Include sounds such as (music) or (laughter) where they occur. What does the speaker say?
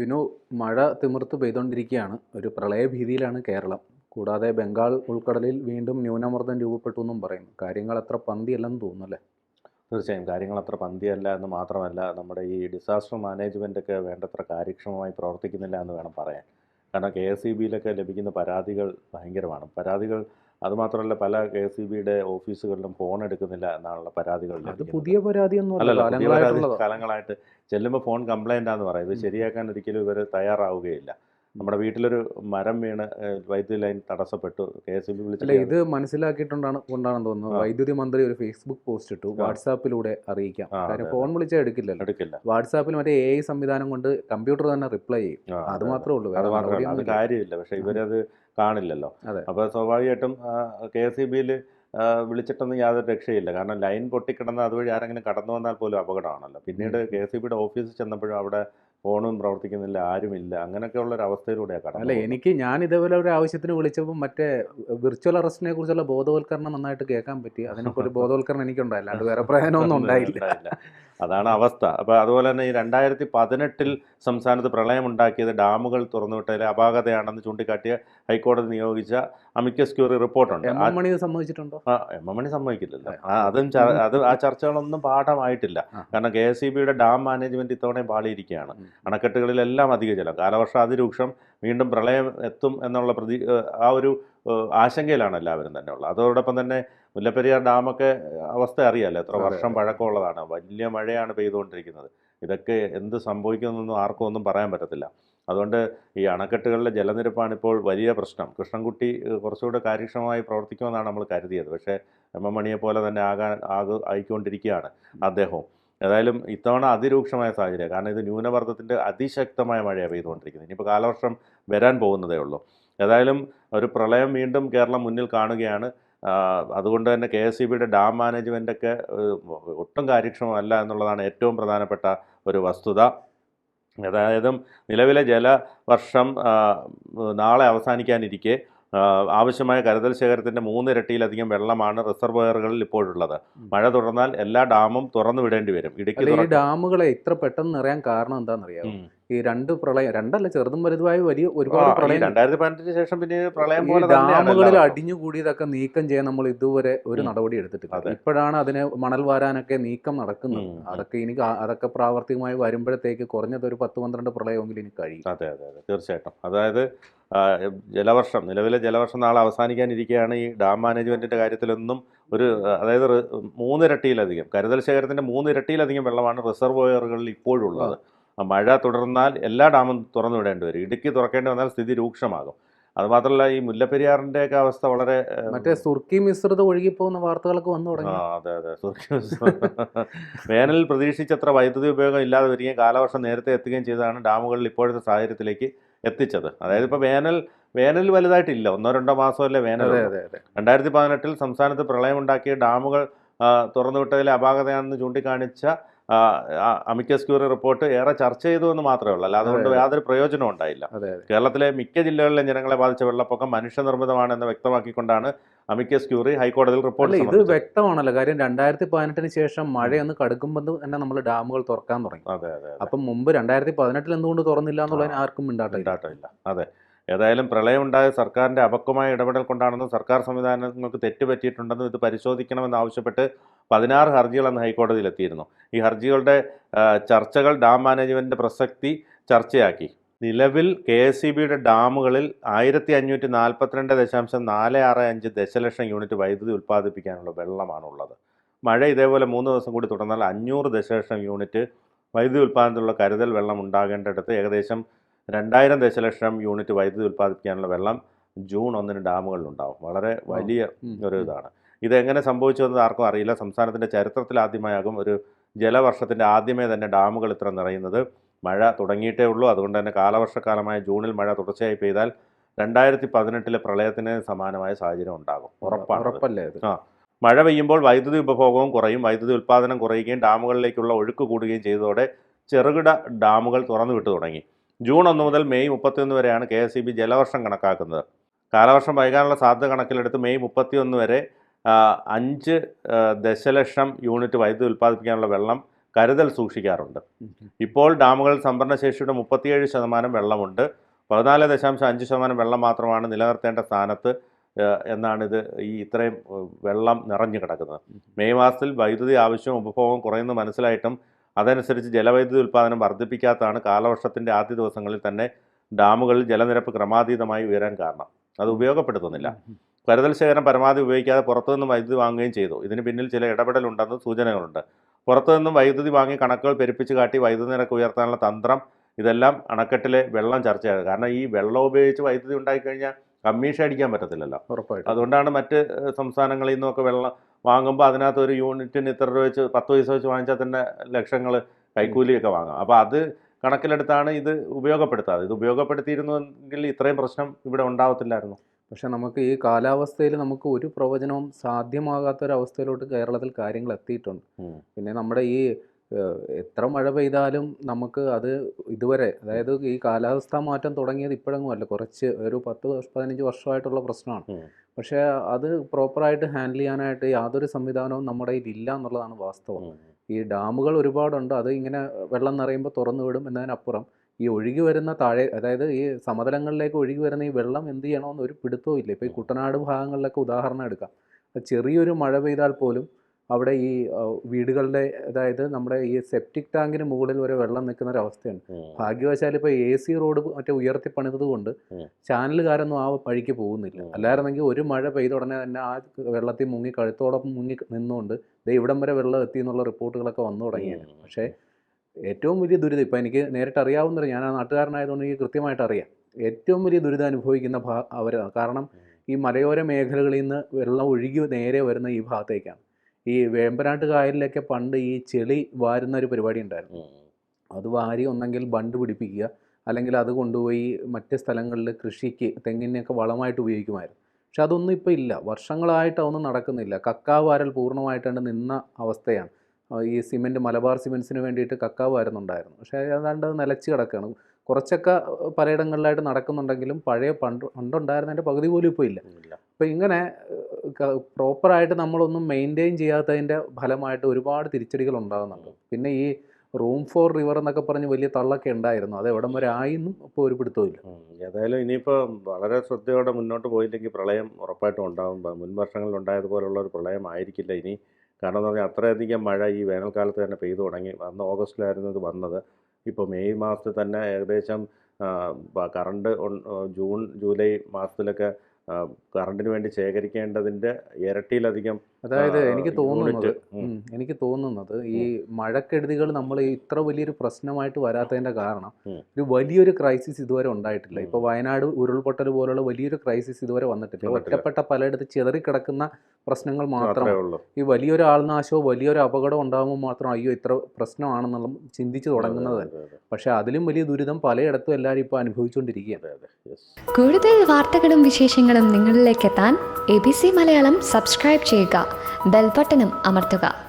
വിനു മഴ തിമിർത്ത് പെയ്തുകൊണ്ടിരിക്കുകയാണ് ഒരു പ്രളയഭീതിയിലാണ് കേരളം. കൂടാതെ ബംഗാൾ ഉൾക്കടലിൽ വീണ്ടും ന്യൂനമർദ്ദം രൂപപ്പെട്ടു എന്നും പറയുന്നു. കാര്യങ്ങൾ അത്ര പന്തിയല്ലെന്ന് തോന്നുന്നു അല്ലേ തീർച്ചയായും. കാര്യങ്ങൾ അത്ര പന്തിയല്ല എന്ന് മാത്രമല്ല നമ്മുടെ ഈ ഡിസാസ്റ്റർ മാനേജ്മെന്റ് ഒക്കെ വേണ്ടത്ര കാര്യക്ഷമമായി പ്രവർത്തിക്കുന്നില്ല എന്ന് വേണം പറയാൻ. കാരണം കെ എസ് ഇ ബിയിലൊക്കെ ലഭിക്കുന്ന പരാതികൾ ഭയങ്കരമാണ്. പരാതികൾ അതുമാത്രമല്ല പല കെ ഇ ബിയുടെ ഓഫീസുകളിലും ഫോൺ എടുക്കുന്നില്ല എന്നാണുള്ള പരാതികൾ പുതിയ പരാതിയൊന്നും പരാതി കാലങ്ങളായിട്ട് ചെല്ലുമ്പോൾ ഫോൺ കംപ്ലൈന്റ് ആണെന്ന് പറയും. ഇത് ശരിയാക്കാൻ ഒരിക്കലും ഇവർ തയ്യാറാവുകയില്ല. നമ്മുടെ വീട്ടിലൊരു മരം വീണ് വൈദ്യുതി ലൈൻ തടസ്സപ്പെട്ടു. കെ എസ് ഇ ബി അല്ല ഇത് മനസ്സിലാക്കിയിട്ടുണ്ടാണ് കൊണ്ടാണെന്ന് തോന്നുന്നു. വൈദ്യുതി മന്ത്രി ഒരു ഫേസ്ബുക്ക് പോസ്റ്റ് ഇട്ടു. വാട്സാപ്പിലൂടെ അറിയിക്കാം. കാര്യം ഫോൺ വിളിച്ചാൽ എടുക്കില്ലല്ലോ. എടുക്കില്ല. വാട്സാപ്പിൽ മറ്റേ എ ഐ സംവിധാനം കൊണ്ട് കമ്പ്യൂട്ടർ തന്നെ റിപ്ലൈ ചെയ്യും. അത്. മാത്രമേ ഉള്ളൂ. അത്. കാര്യമില്ല. പക്ഷെ ഇവരത് കാണില്ലല്ലോ. അതെ. അപ്പോൾ സ്വാഭാവികമായിട്ടും കെ എസ് ഇ ബിയിൽ വിളിച്ചിട്ടൊന്നും യാതൊരു രക്ഷയില്ല. കാരണം ലൈൻ പൊട്ടിക്കിടന്ന് അതുവഴി ആരെങ്കിലും കടന്നു വന്നാൽ പോലും അപകടമാണല്ലോ. പിന്നീട്. കെ എസ് ഇ ബിയുടെ ഓഫീസിൽ ചെന്നപ്പോഴും അവിടെ ഫോണും പ്രവർത്തിക്കുന്നില്ല ആരുമില്ല. അങ്ങനെയൊക്കെയുള്ള ഒരു അവസ്ഥയിലൂടെയാണ് കടന്നു അല്ല എനിക്ക് ഞാൻ ഇതേപോലെ ഒരു ആവശ്യത്തിന് വിളിച്ചപ്പോൾ മറ്റേ വിർച്വൽ അറസ്റ്റിനെ കുറിച്ചുള്ള ബോധവൽക്കരണം നന്നായിട്ട് കേൾക്കാൻ പറ്റി. അതിനൊക്കെ ഒരു ബോധവൽക്കരണം എനിക്കുണ്ടായില്ല. അല്ലാണ്ട് വേറെ പ്രയോജനമൊന്നും (laughs) ഉണ്ടായില്ല. അതാണ് അവസ്ഥ. അപ്പോൾ അതുപോലെ തന്നെ ഈ രണ്ടായിരത്തി പതിനെട്ടിൽ സംസ്ഥാനത്ത് പ്രളയം ഉണ്ടാക്കിയത് ഡാമുകൾ തുറന്നുവിട്ടതിലെ അപാകതയാണെന്ന് ചൂണ്ടിക്കാട്ടിയ ഹൈക്കോടതി നിയോഗിച്ച അമിക്കസ് ക്യൂറി റിപ്പോർട്ടുണ്ട്. എം ആ എം മണി സംഭവിച്ചിട്ടുണ്ടോ എം എം മണി സംഭവിക്കില്ലല്ലോ ആ, അതും അത് ആ ചർച്ചകളൊന്നും പാഠമായിട്ടില്ല. കാരണം കെ എസ് ഇ ബിയുടെ ഡാം മാനേജ്മെന്റ് ഇത്തവണ പാളിയിരിക്കുകയാണ്. അണക്കെട്ടുകളിലെല്ലാം അധിക ജലം. കാലവർഷ അതിരൂക്ഷം വീണ്ടും പ്രളയം എത്തും എന്നുള്ള പ്രതി ആ ഒരു ആശങ്കയിലാണ് എല്ലാവരും തന്നെ ഉള്ളത്. അതോടൊപ്പം തന്നെ മുല്ലപ്പെരിയാർ ഡാമൊക്കെ അവസ്ഥ അറിയാമല്ലോ എത്ര വർഷം പഴക്കമുള്ളതാണ്. വലിയ മഴയാണ് പെയ്തുകൊണ്ടിരിക്കുന്നത്. ഇതൊക്കെ എന്ത് സംഭവിക്കുമെന്നൊന്നും ആർക്കും ഒന്നും പറയാൻ പറ്റത്തില്ല. അതുകൊണ്ട് ഈ അണക്കെട്ടുകളിലെ ജലനിരപ്പാണ് ഇപ്പോൾ വലിയ പ്രശ്നം. കൃഷ്ണൻകുട്ടി കുറച്ചുകൂടെ കാര്യക്ഷമമായി പ്രവർത്തിക്കുമെന്നാണ് നമ്മൾ കരുതിയത്. പക്ഷേ എം. എം. മണിയെ പോലെ തന്നെ ആകാൻ ആകു ആയിക്കൊണ്ടിരിക്കുകയാണ് അദ്ദേഹവും. ഏതായാലും ഇത്തവണ അതിരൂക്ഷമായ സാഹചര്യം. കാരണം ഇത് ന്യൂനമർദ്ദത്തിന്റെ അതിശക്തമായ മഴയാണ് പെയ്തുകൊണ്ടിരിക്കുന്നത്. ഇനിയിപ്പോൾ കാലവർഷം വരാൻ പോകുന്നതേ ഉള്ളൂ. ഏതായാലും ഒരു പ്രളയം വീണ്ടും കേരളം മുന്നിൽ കാണുകയാണ്. അതുകൊണ്ട് തന്നെ കെ എസ് ഇ ബിയുടെ ഡാം മാനേജ്മെന്റൊക്കെ ഒട്ടും കാര്യക്ഷമമല്ല എന്നുള്ളതാണ് ഏറ്റവും പ്രധാനപ്പെട്ട ഒരു വസ്തുത. അതായത് നിലവിലെ ജലവർഷം വർഷം നാളെ അവസാനിക്കാനിരിക്കെ ആവശ്യമായ കരുതൽ ശേഖരത്തിന്റെ മൂന്നിരട്ടിയിലധികം വെള്ളമാണ് റിസർവയറുകളിൽ ഇപ്പോഴുള്ളത്. മഴ തുടർന്നാൽ എല്ലാ ഡാമും തുറന്നു വിടേണ്ടി വരും. ഇടുക്കി ഡാമുകളെ ഇത്ര പെട്ടെന്ന് നിറയാൻ കാരണം എന്താണെന്നറിയാമോ. ഈ രണ്ട് പ്രളയം രണ്ടല്ല ചെറുതും വലുതുമായ വലിയ ഒരുപാട് പ്രളയം രണ്ടായിരത്തി പതിനെട്ടിന് ശേഷം പിന്നെ പ്രളയം പോലെ ഡാമുകളിൽ. അടിഞ്ഞുകൂടിയതൊക്കെ നീക്കം ചെയ്യാൻ നമ്മൾ ഇതുവരെ ഒരു നടപടി എടുത്തിട്ടില്ല. ഇപ്പോഴാണ് അതിന് മണൽ വാരാനൊക്കെ നീക്കം നടക്കുന്നത്. അതൊക്കെ ഇനി അതൊക്കെ പ്രാവർത്തികമായി വരുമ്പോഴത്തേക്ക് കുറഞ്ഞത് ഒരു പത്ത് പന്ത്രണ്ട് പ്രളയമെങ്കിലും ഇനി കഴിയും. അതെ അതെ അതെ. തീർച്ചയായിട്ടും. അതായത് ജലവർഷം നിലവിലെ ജലവർഷം നാളെ അവസാനിക്കാനിരിക്കുകയാണ് ഈ ഡാം മാനേജ്മെന്റിന്റെ കാര്യത്തിലൊന്നും ഒരു അതായത് മൂന്നിരട്ടിയിലധികം കരുതൽ ശേഖരത്തിന്റെ മൂന്നിരട്ടിയിലധികം വെള്ളമാണ് റിസർവോയറുകളിൽ ഇപ്പോഴുള്ളത്. മഴ തുടർന്നാൽ എല്ലാ ഡാമും തുറന്നു വിടേണ്ടി വരും. ഇടുക്കി തുറക്കേണ്ടി വന്നാൽ സ്ഥിതി രൂക്ഷമാകും. അതുമാത്രമല്ല ഈ മുല്ലപ്പെരിയാറിന്റെ ഒക്കെ അവസ്ഥ വളരെ മറ്റേ സുർക്കി മിശ്രിത ഒഴുകിപ്പോകുന്ന വാർത്തകളൊക്കെ വന്നു തുടങ്ങി. ആ അതെ അതെ അതെ വേനലിൽ പ്രതീക്ഷിച്ചത്ര വൈദ്യുതി ഉപയോഗം ഇല്ലാതെ വരികയും കാലവർഷം നേരത്തെ എത്തുകയും ചെയ്തതാണ് ഡാമുകളിൽ ഇപ്പോഴത്തെ സാഹചര്യത്തിലേക്ക് എത്തിച്ചത്. അതായത് ഇപ്പോൾ വേനൽ വേനൽ വലുതായിട്ടില്ല. ഒന്നോ രണ്ടോ മാസമല്ലേ വേനൽ അതെ അതെ അതെ. രണ്ടായിരത്തി പതിനെട്ടിൽ സംസ്ഥാനത്ത് പ്രളയമുണ്ടാക്കിയ ഡാമുകൾ തുറന്നുവിട്ടതിലെ അപാകതയാണെന്ന് ചൂണ്ടിക്കാണിച്ച അമിക്കസ് ക്യൂറി റിപ്പോർട്ട് ഏറെ ചർച്ച ചെയ്തു എന്ന് മാത്രമേ ഉള്ളൂ. അല്ലാതെ അതുകൊണ്ട് യാതൊരു പ്രയോജനവും ഉണ്ടായില്ല. കേരളത്തിലെ മിക്ക ജില്ലകളിലെ ജനങ്ങളെ ബാധിച്ച വെള്ളപ്പൊക്കം മനുഷ്യനിർമ്മിതമാണെന്ന് വ്യക്തമാക്കിക്കൊണ്ടാണ് അമിക്കസ് ക്യൂറി ഹൈക്കോടതിയിൽ റിപ്പോർട്ട് ഇത്. വ്യക്തമാണല്ലോ. കാര്യം രണ്ടായിരത്തി പതിനെട്ടിന് ശേഷം മഴയൊന്ന് കടുക്കുമ്പോൾ തന്നെ നമ്മൾ ഡാമുകൾ തുറക്കാൻ തുടങ്ങി. അതെ അതെ അപ്പം മുമ്പ് രണ്ടായിരത്തി പതിനെട്ടിൽ എന്തുകൊണ്ട് തുറന്നില്ല എന്നുള്ളതിന് ആർക്കും മിണ്ടാട്ടില്ല അതെ. ഏതായാലും പ്രളയമുണ്ടായ സർക്കാരിന്റെ അപക്വമായ ഇടപെടൽ കൊണ്ടാണെന്നും സർക്കാർ സംവിധാനങ്ങൾക്ക് തെറ്റുപറ്റിയിട്ടുണ്ടെന്നും ഇത് പരിശോധിക്കണമെന്ന് ആവശ്യപ്പെട്ട് പതിനാറ് ഹർജികൾ അന്ന് ഹൈക്കോടതിയിലെത്തിയിരുന്നു. ഈ ഹർജികളുടെ ചർച്ചകൾ ഡാം മാനേജ്മെന്റിന്റെ പ്രസക്തി ചർച്ചയാക്കി. നിലവിൽ കെ എസ് സി ബിയുടെ ഡാമുകളിൽ ആയിരത്തി അഞ്ഞൂറ്റി നാൽപ്പത്തിരണ്ട് ദശാംശം നാല് ആറ് അഞ്ച് ദശലക്ഷം യൂണിറ്റ് വൈദ്യുതി ഉൽപ്പാദിപ്പിക്കാനുള്ള വെള്ളമാണുള്ളത്. മഴ ഇതേപോലെ മൂന്ന് ദിവസം കൂടി തുടർന്നാൽ അഞ്ഞൂറ് ദശലക്ഷം യൂണിറ്റ് വൈദ്യുതി ഉൽപ്പാദനത്തിലുള്ള കരുതൽ വെള്ളം ഉണ്ടാകേണ്ടിടത്ത് ഏകദേശം രണ്ടായിരം ദശലക്ഷം യൂണിറ്റ് വൈദ്യുതി ഉൽപ്പാദിപ്പിക്കാനുള്ള വെള്ളം ജൂൺ ഒന്നിന് ഡാമുകളിലുണ്ടാവും. വളരെ വലിയ ഒരു. ഇതാണ്. ഇതെങ്ങനെ സംഭവിച്ചു എന്ന് ആർക്കും അറിയില്ല. സംസ്ഥാനത്തിന്റെ ചരിത്രത്തിൽ ആദ്യമായാകും ഒരു ജലവർഷത്തിന്റെ ആദ്യമേ തന്നെ ഡാമുകൾ ഇത്ര നിറയുന്നത്. മഴ തുടങ്ങിയിട്ടേ ഉള്ളൂ. അതുകൊണ്ട് തന്നെ കാലവർഷക്കാലമായ ജൂണിൽ മഴ തുടർച്ചയായി പെയ്താൽ രണ്ടായിരത്തി പതിനെട്ടിലെ പ്രളയത്തിന് സമാനമായ സാഹചര്യം ഉണ്ടാകും. ഉറപ്പാണ് ആ. മഴ പെയ്യുമ്പോൾ വൈദ്യുതി ഉപഭോഗവും കുറയും. വൈദ്യുതി ഉൽപ്പാദനം കുറയുകയും ഡാമുകളിലേക്കുള്ള ഒഴുക്ക് കൂടുകയും ചെയ്തതോടെ ചെറുകിട ഡാമുകൾ തുറന്നു വിട്ടു തുടങ്ങി. ജൂൺ ഒന്ന് മുതൽ മെയ് മുപ്പത്തിയൊന്ന് വരെയാണ് കെ എസ് ഇ ബി ജലവർഷം കണക്കാക്കുന്നത്. കാലവർഷം വൈകാനുള്ള സാധ്യത കണക്കിലെടുത്ത് മെയ് മുപ്പത്തിയൊന്ന് വരെ അഞ്ച് ദശലക്ഷം യൂണിറ്റ് വൈദ്യുതി ഉൽപ്പാദിപ്പിക്കാനുള്ള വെള്ളം കരുതൽ സൂക്ഷിക്കാറുണ്ട്. ഇപ്പോൾ ഡാമുകളിൽ സംഭരണശേഷിയുടെ മുപ്പത്തിയേഴ് ശതമാനം വെള്ളമുണ്ട്. പതിനാല് ദശാംശം അഞ്ച് ശതമാനം വെള്ളം മാത്രമാണ് നിലനിർത്തേണ്ട സ്ഥാനത്ത് എന്നാണ് എന്നാണിത് ഈ ഇത്രയും വെള്ളം നിറഞ്ഞു കിടക്കുന്നത്. മെയ് മാസത്തിൽ വൈദ്യുതി ആവശ്യവും ഉപഭോഗം കുറയുന്നു മനസ്സിലായിട്ടും അതനുസരിച്ച് ജലവൈദ്യുതി ഉൽപ്പാദനം വർദ്ധിപ്പിക്കാത്തതാണ് കാലവർഷത്തിന്റെ ആദ്യ ദിവസങ്ങളിൽ തന്നെ ഡാമുകളിൽ ജലനിരപ്പ് ക്രമാതീതമായി ഉയരാൻ കാരണം. അത് ഉപയോഗപ്പെടുത്തുന്നില്ല. കരുതൽ ശേഖരം പരമാവധി ഉപയോഗിക്കാതെ പുറത്തുനിന്നും വൈദ്യുതി വാങ്ങുകയും ചെയ്തു. ഇതിന് പിന്നിൽ ചില ഇടപെടലുണ്ടെന്ന് സൂചനകളുണ്ട്. പുറത്തുനിന്നും വൈദ്യുതി വാങ്ങി കണക്കുകൾ പെരുപ്പിച്ച് കാട്ടി വൈദ്യുതി നിരക്ക് ഉയർത്താനുള്ള തന്ത്രം ഇതെല്ലാം അണക്കെട്ടിലെ വെള്ളം ചർച്ചയാണ്. കാരണം ഈ വെള്ളം ഉപയോഗിച്ച് വൈദ്യുതി ഉണ്ടായിക്കഴിഞ്ഞാൽ കമ്മീഷൻ അടിക്കാൻ പറ്റത്തില്ലല്ലോ. ഉറപ്പായിട്ടും. അതുകൊണ്ടാണ് മറ്റ് സംസ്ഥാനങ്ങളിൽ നിന്നൊക്കെ വെള്ളം വാങ്ങുമ്പോൾ അതിനകത്ത് ഒരു യൂണിറ്റിന് ഇത്ര രൂപ വെച്ച് പത്ത് പൈസ വെച്ച് വാങ്ങിച്ചാൽ തന്നെ ലക്ഷങ്ങൾ കൈക്കൂലിയൊക്കെ വാങ്ങാം. അപ്പോൾ അത് കണക്കിലെടുത്താണ് ഇത് ഉപയോഗപ്പെടുത്താതെ ഇത് ഉപയോഗപ്പെടുത്തിയിരുന്നെങ്കിൽ ഇത്രയും പ്രശ്നം ഇവിടെ ഉണ്ടാവത്തില്ലായിരുന്നു. പക്ഷെ നമുക്ക് ഈ കാലാവസ്ഥയിൽ നമുക്ക് ഒരു പ്രവചനവും സാധ്യമാകാത്ത ഒരു അവസ്ഥയിലോട്ട് കേരളത്തിൽ കാര്യങ്ങൾ എത്തിയിട്ടുണ്ട് പിന്നെ നമ്മുടെ ഈ എത്ര മഴ പെയ്താലും നമുക്ക് അത് ഇതുവരെ അതായത് ഈ കാലാവസ്ഥാ മാറ്റം തുടങ്ങിയത് ഇപ്പോഴൊന്നും അല്ല കുറച്ച് ഒരു പത്ത് പതിനഞ്ച് വർഷമായിട്ടുള്ള പ്രശ്നമാണ്. പക്ഷേ അത് പ്രോപ്പറായിട്ട് ഹാൻഡിൽ ചെയ്യാനായിട്ട് യാതൊരു സംവിധാനവും നമ്മുടെ ഇല്ല എന്നുള്ളതാണ് വാസ്തവം. ഈ ഡാമുകൾ ഒരുപാടുണ്ട്. അത് ഇങ്ങനെ വെള്ളം നിറയുമ്പോൾ തുറന്നു വിടും എന്നതിനപ്പുറം ഈ ഒഴുകി വരുന്ന താഴെ അതായത് ഈ സമതലങ്ങളിലേക്ക് ഒഴുകി വരുന്ന ഈ വെള്ളം എന്ത് ചെയ്യണമെന്ന് ഒരു പിടുത്തവും ഇല്ല ഇപ്പോൾ ഈ കുട്ടനാട് ഭാഗങ്ങളിലൊക്കെ ഉദാഹരണം എടുക്കാം. ചെറിയൊരു മഴ പെയ്താൽ പോലും അവിടെ ഈ വീടുകളുടെ അതായത് നമ്മുടെ ഈ സെപ്റ്റിക് ടാങ്കിന് മുകളിൽ വരെ വെള്ളം നിൽക്കുന്ന ഒരു അവസ്ഥയുണ്ട് ഭാഗ്യവശാൽ ഇപ്പോൾ എ സി റോഡ് മറ്റേ ഉയർത്തി പണിതത് കൊണ്ട്. ചാനലുകാരൊന്നും ആ വഴിക്ക് പോകുന്നില്ല. അല്ലായിരുന്നെങ്കിൽ ഒരു മഴ പെയ്ത ഉടനെ തന്നെ ആ വെള്ളത്തിൽ മുങ്ങി കഴുത്തോടൊപ്പം മുങ്ങി നിന്നുകൊണ്ട് ദേ ഇവിടം വരെ വെള്ളം എത്തി എന്നുള്ള റിപ്പോർട്ടുകളൊക്കെ വന്നു തുടങ്ങിയാണ് പക്ഷേ ഏറ്റവും വലിയ ദുരിതം ഇപ്പം എനിക്ക് നേരിട്ട് അറിയാവുന്ന ഞാൻ ആ നാട്ടുകാരനായതുകൊണ്ട് എനിക്ക് കൃത്യമായിട്ട് അറിയാം. ഏറ്റവും വലിയ ദുരിതം അനുഭവിക്കുന്ന ഭാ അവരാണ്. കാരണം ഈ മലയോര മേഖലകളിൽ നിന്ന് വെള്ളം ഒഴുകി നേരെ വരുന്ന ഈ ഭാഗത്തേക്കാണ്. ഈ വേമ്പനാട്ട് കായലിലൊക്കെ പണ്ട് ഈ ചെളി വാരുന്ന ഒരു പരിപാടി ഉണ്ടായിരുന്നു അത് വാരി ഒന്നെങ്കിൽ ബണ്ട് പിടിപ്പിക്കുക അല്ലെങ്കിൽ അത് കൊണ്ടുപോയി മറ്റ് സ്ഥലങ്ങളിൽ കൃഷിക്ക് തെങ്ങിനെയൊക്കെ വളമായിട്ട് ഉപയോഗിക്കുമായിരുന്നു. പക്ഷെ അതൊന്നും ഇപ്പോൾ ഇല്ല. വർഷങ്ങളായിട്ട് അതൊന്നും നടക്കുന്നില്ല. കക്കാവ് വാരൽ പൂർണമായിട്ടാണ് നിന്ന അവസ്ഥയാണ്. ഈ സിമെന്റ് മലബാർ സിമെൻസിന് വേണ്ടിയിട്ട് കക്കാവ് വാരുന്നുണ്ടായിരുന്നു. പക്ഷേ ഏതാണ്ട് അത് നിലച്ച് കിടക്കുകയാണ്. കുറച്ചൊക്കെ പലയിടങ്ങളിലായിട്ട് നടക്കുന്നുണ്ടെങ്കിലും പഴയ പണ്ട് പണ്ടുണ്ടായിരുന്നതിന്റെ പകുതി പോലും ഇപ്പോൾ ഇല്ല. അപ്പോൾ ഇങ്ങനെ പ്രോപ്പറായിട്ട് നമ്മളൊന്നും മെയിന്റെയിൻ ചെയ്യാത്തതിന്റെ ഫലമായിട്ട് ഒരുപാട് തിരിച്ചടികൾ ഉണ്ടാകുന്നുണ്ട് പിന്നെ ഈ റൂം ഫോർ റിവർ എന്നൊക്കെ പറഞ്ഞ് വലിയ തള്ളൊക്കെ ഉണ്ടായിരുന്നു. അത് എവിടം വരെ ആയിന്നും ഇപ്പോൾ ഒരു ഉം. ഏതായാലും ഇനിയിപ്പോൾ വളരെ ശ്രദ്ധയോടെ മുന്നോട്ട് പോയില്ലെങ്കിൽ പ്രളയം ഉറപ്പായിട്ടും ഉണ്ടാകും മുൻ വർഷങ്ങളിൽ ഉണ്ടായതുപോലുള്ള ഒരു പ്രളയം ആയിരിക്കില്ല ഇനി. കാരണം എന്ന് പറഞ്ഞാൽ അത്രയധികം മഴ ഈ വേനൽക്കാലത്ത് തന്നെ പെയ്തു തുടങ്ങി. അന്ന് ഓഗസ്റ്റിലായിരുന്നു ഇത് വന്നത്. ഇപ്പോൾ മെയ് മാസത്തിൽ തന്നെ ഏകദേശം കറണ്ട് ജൂൺ ജൂലൈ മാസത്തിലൊക്കെ കറണ്ടിന് വേണ്ടി ശേഖരിക്കേണ്ടതിന്റെ ഇരട്ടിയിലധികം അതായത് എനിക്ക് തോന്നുന്നത് എനിക്ക് തോന്നുന്നത് ഈ മഴക്കെടുതികൾ നമ്മൾ ഇത്ര വലിയൊരു പ്രശ്നമായിട്ട് വരാത്തതിന്റെ കാരണം ഒരു വലിയൊരു ക്രൈസിസ് ഇതുവരെ ഉണ്ടായിട്ടില്ല. ഇപ്പോൾ വയനാട് ഉരുൾപൊട്ടൽ പോലുള്ള വലിയൊരു ക്രൈസിസ് ഇതുവരെ വന്നിട്ടില്ല. ഒറ്റപ്പെട്ട പലയിടത്ത് ചിതറിക്കിടക്കുന്ന പ്രശ്നങ്ങൾ മാത്രം മാത്രമേ ഉള്ളൂ. ഈ വലിയൊരു ആൾനാശമോ വലിയൊരു അപകടം ഉണ്ടാകുമ്പോൾ മാത്രം അയ്യോ ഇത്ര പ്രശ്നമാണെന്നുള്ള ചിന്തിച്ചു തുടങ്ങുന്നത്. പക്ഷേ അതിലും വലിയ ദുരിതം പലയിടത്തും എല്ലാവരും ഇപ്പോൾ അനുഭവിച്ചുകൊണ്ടിരിക്കുകയാണ്. കൂടുതൽ വാർത്തകളും വിശേഷങ്ങളും നിങ്ങളിലേക്ക് എത്താൻ A B C Malayalam subscribe ചെയ്യുക ബെൽബട്ടനും അമർത്തുക.